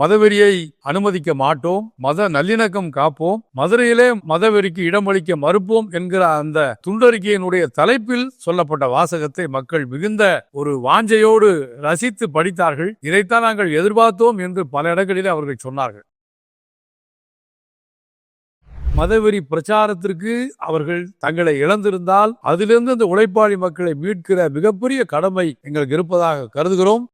மதவெறியை அனுமதிக்க மாட்டோம் மத நல்லிணக்கம் காப்போம் மதுரையிலே மதவெறிக்கு இடமளிக்க மறுப்போம் என்கிற அந்த துண்டறிக்கையினுடைய தலைப்பில் சொல்லப்பட்ட வாசகத்தை மக்கள் மிகுந்த ஒரு வாஞ்சையோடு ரசித்து படித்தார்கள். இதைத்தான் நாங்கள் எதிர்பார்த்தோம் என்று பல இடங்களிலே அவர்கள் சொன்னார்கள். மதவெறி பிரச்சாரத்திற்கு அவர்கள் தங்களை இழந்திருந்தால் அதிலிருந்து இந்த உழைப்பாளி மக்களை மீட்கிற மிகப்பெரிய கடமை எங்களுக்கு இருப்பதாக கருதுகிறோம்.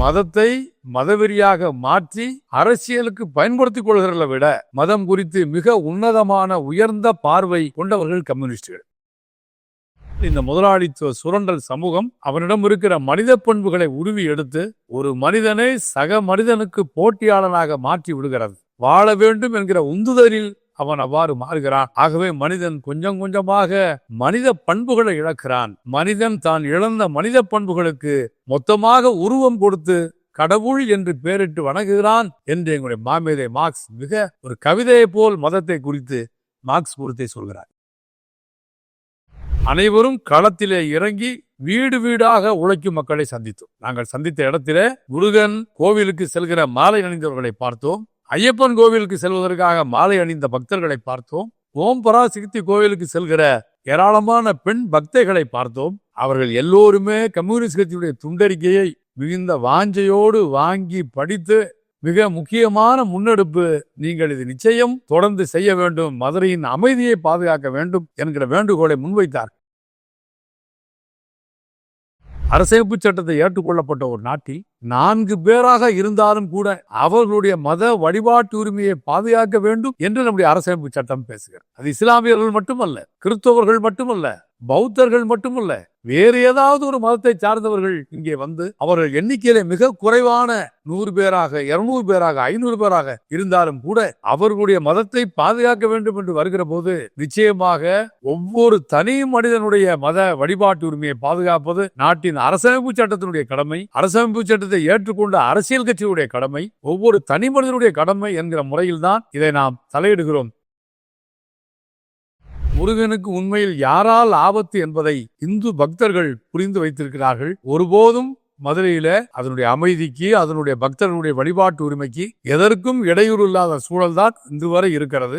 மதத்தை மதவெறியாக மாற்றி அரசியலுக்கு பயன்படுத்திக் கொள்கிறத விட மதம் குறித்து மிக உன்னதமான உயர்ந்த பார்வை கொண்டவர்கள் கம்யூனிஸ்டுகள். இந்த முதலாளித்துவ சுரண்டல் சமூகம் அவனிடம் இருக்கிற மனித பண்புகளை உருவி எடுத்து ஒரு மனிதனை சக மனிதனுக்கு போட்டியாளனாக மாற்றி விடுகிறது. வாழ வேண்டும் என்கிற உந்துதலில் அவன் அவ்வாறு மாறுகிறான். ஆகவே மனிதன் கொஞ்சம் கொஞ்சமாக மனித பண்புகளை இழக்கிறான். மனிதன் தான் இழந்த மனித பண்புகளுக்கு மொத்தமாக உருவம் கொடுத்து கடவுள் என்று பெயரிட்டு வணங்குகிறான் என்று எங்களுடைய மாமேதை மார்க்ஸ் மிக ஒரு கவிதையை போல் மதத்தை குறித்து மார்க்ஸ் குறித்தை சொல்கிறார். அனைவரும் களத்திலே இறங்கி வீடு வீடாக உழைக்கும் மக்களை சந்தித்தோம். நாங்கள் சந்தித்த இடத்திலே முருகன் கோவிலுக்கு செல்கிற மாலை அணிந்தவர்களை பார்த்தோம். ஐயப்பன் கோவிலுக்கு செல்வதற்காக மாலை அணிந்த பக்தர்களை பார்த்தோம். ஓம் பராசக்தி கோவிலுக்கு செல்கிற ஏராளமான பெண் பக்தைகளை பார்த்தோம். அவர்கள் எல்லோருமே கம்யூனிஸ்ட் கட்சியுடைய துண்டறிக்கையை மிகுந்த வாஞ்சையோடு வாங்கி படித்து மிக முக்கியமான முன்னெடுப்பு நீங்கள் இது நிச்சயம் தொடர்ந்து செய்ய வேண்டும். மதுரையின் அமைதியை பாதுகாக்க வேண்டும் என்கிற வேண்டுகோளை முன்வைத்தார் அரசமைப்பு சட்டத்தை ஏற்றுக்கொள்ளப்பட்ட ஒரு நாட்டில் நான்கு பேராக இருந்தாலும் கூட அவர்களுடைய மத வழிபாட்டு உரிமையை பாதுகாக்க வேண்டும் என்று நம்முடைய அரசமைப்பு சட்டம் பேசுகிறது. அது இஸ்லாமியர்கள் மட்டுமல்ல கிறிஸ்தவர்கள் மட்டுமல்ல பௌத்தர்கள் மட்டுமல்ல வேறு ஏதாவது ஒரு மதத்தை சார்ந்தவர்கள் இங்கே வந்து அவர்கள் எண்ணிக்கையில மிக குறைவான நூறு பேராக இருநூறு பேராக ஐநூறு பேராக இருந்தாலும் கூட அவர்களுடைய மதத்தை பாதுகாக்க வேண்டும் என்று வருகிற போது நிச்சயமாக ஒவ்வொரு தனி மனிதனுடைய மத வழிபாட்டு உரிமையை பாதுகாப்பது நாட்டின் அரசமைப்பு சட்டத்தினுடைய கடமை அரசமைப்பு சட்டத்தை ஏற்றுக்கொண்ட அரசியல் கட்சியுடைய கடமை ஒவ்வொரு தனி மனிதனுடைய கடமை என்கிற முறையில்தான் இதை நாம் தலையிடுகிறோம். முருகனுக்கு உண்மையில் யாரால் ஆபத்து என்பதை இந்து பக்தர்கள் புரிந்து வைத்திருக்கிறார்கள். ஒருபோதும் மதுரையில அதனுடைய அமைதிக்கு அதனுடைய பக்தர்களுடைய வழிபாட்டு உரிமைக்கு எதற்கும் இடையூறு இல்லாத சூழல்தான் இதுவரை இருக்கிறது.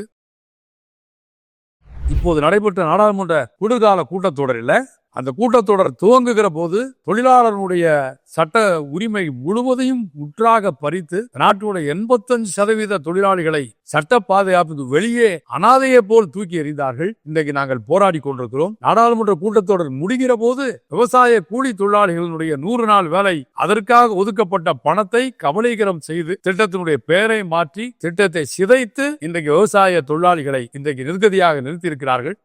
இப்போது நடைபெற்ற நாடாளுமன்ற குளிர்கால கூட்டத்தொடரில் அந்த கூட்டத்தொடர் துவங்குகிற போது தொழிலாளர்களுடைய சட்ட உரிமை முழுவதையும் முற்றாக பறித்து நாட்டுடைய எண்பத்தஞ்சு சதவீத தொழிலாளிகளை சட்ட பாதுகாப்புக்கு வெளியே அனாதையை போல் தூக்கி எறிந்தார்கள். இன்றைக்கு நாங்கள் போராடி கொண்டிருக்கிறோம். நாடாளுமன்ற கூட்டத்தொடர் முடிகிற போது விவசாய கூலி தொழிலாளிகளுடைய நூறு நாள் வேலை அதற்காக ஒதுக்கப்பட்ட பணத்தை கபலீகரம் செய்து திட்டத்தினுடைய பெயரை மாற்றி திட்டத்தை சிதைத்து இன்றைக்கு விவசாய தொழிலாளிகளை இன்றைக்கு நிர்கதியாக நிறுத்தியிருக்கிறார்கள்.